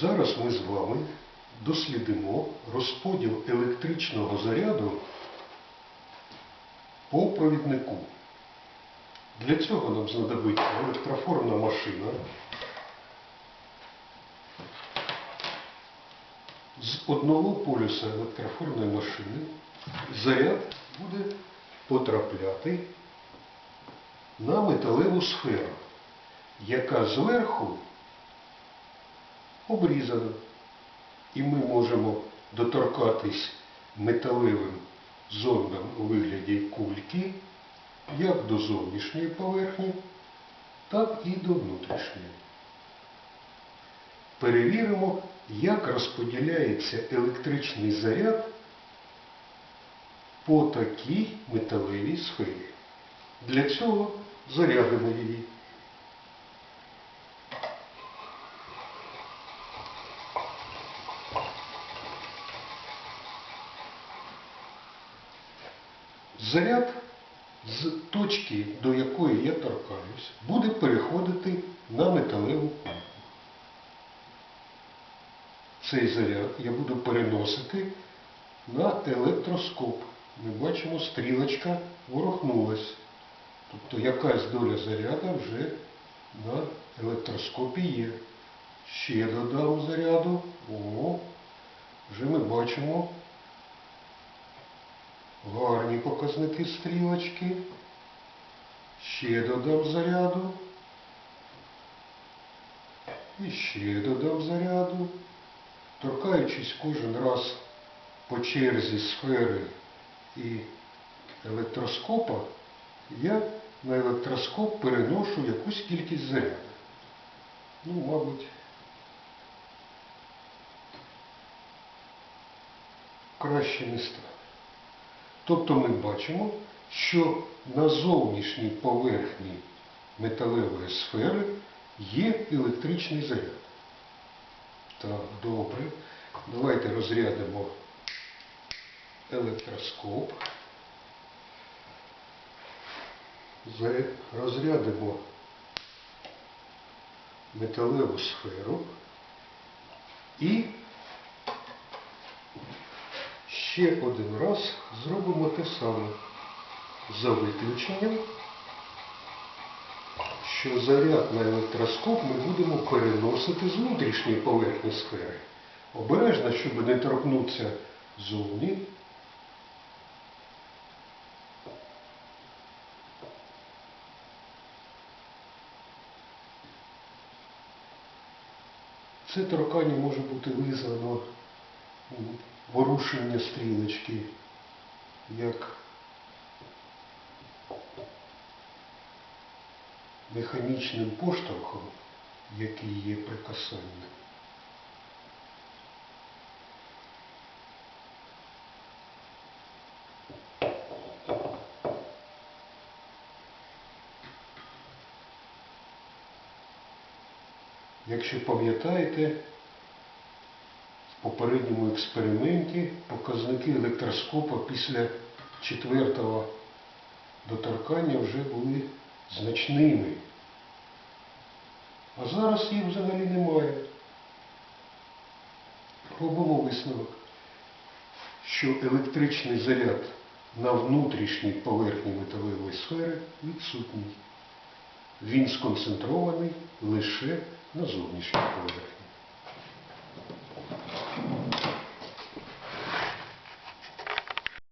Зараз ми з вами дослідимо розподіл електричного заряду по провіднику. Для цього нам знадобиться електрофорна машина з одного полюса електрофорної машини заряд буде потрапляти на металеву сферу, яка зверху обрізана. І ми можемо доторкатись металевим зондом у вигляді кульки як до зовнішньої поверхні, так і до внутрішньої. Перевіримо, як розподіляється електричний заряд по такій металевій сфері. Для цього зарядимо її. Заряд з точки, до якої я торкаюсь, буде переходити на металеву кульку. Цей заряд я буду переносити на електроскоп. Ми бачимо, стрілочка ворухнулась. Тобто якась доля заряду вже на електроскопі є. Ще додам заряду. О, вже ми бачимо гарні показники стрілочки. Ще додам заряду. І ще додам заряду. Торкаючись кожен раз по черзі сфери і електроскопа, я на електроскоп переношу якусь кількість заряду. Ну, мабуть, краще не стане. Тобто ми бачимо, що на зовнішній поверхні металевої сфери є електричний заряд. Так, добре. Давайте розрядимо електроскоп. Розрядимо металеву сферу і ще один раз зробимо те саме за виключенням, що заряд на електроскоп ми будемо переносити з внутрішньої поверхні сфери. Обережно, щоб не торкнутися зовні. Це торкання може бути визвано ворушення стрілочки, як механічним поштовхом, який є при касанні. Якщо пам'ятаєте, в попередньому експерименті показники електроскопа після четвертого доторкання вже були значними. А зараз їх взагалі немає. Робимо висновок, що електричний заряд на внутрішній поверхні металевої сфери відсутній. Він сконцентрований лише на зовнішній поверхні.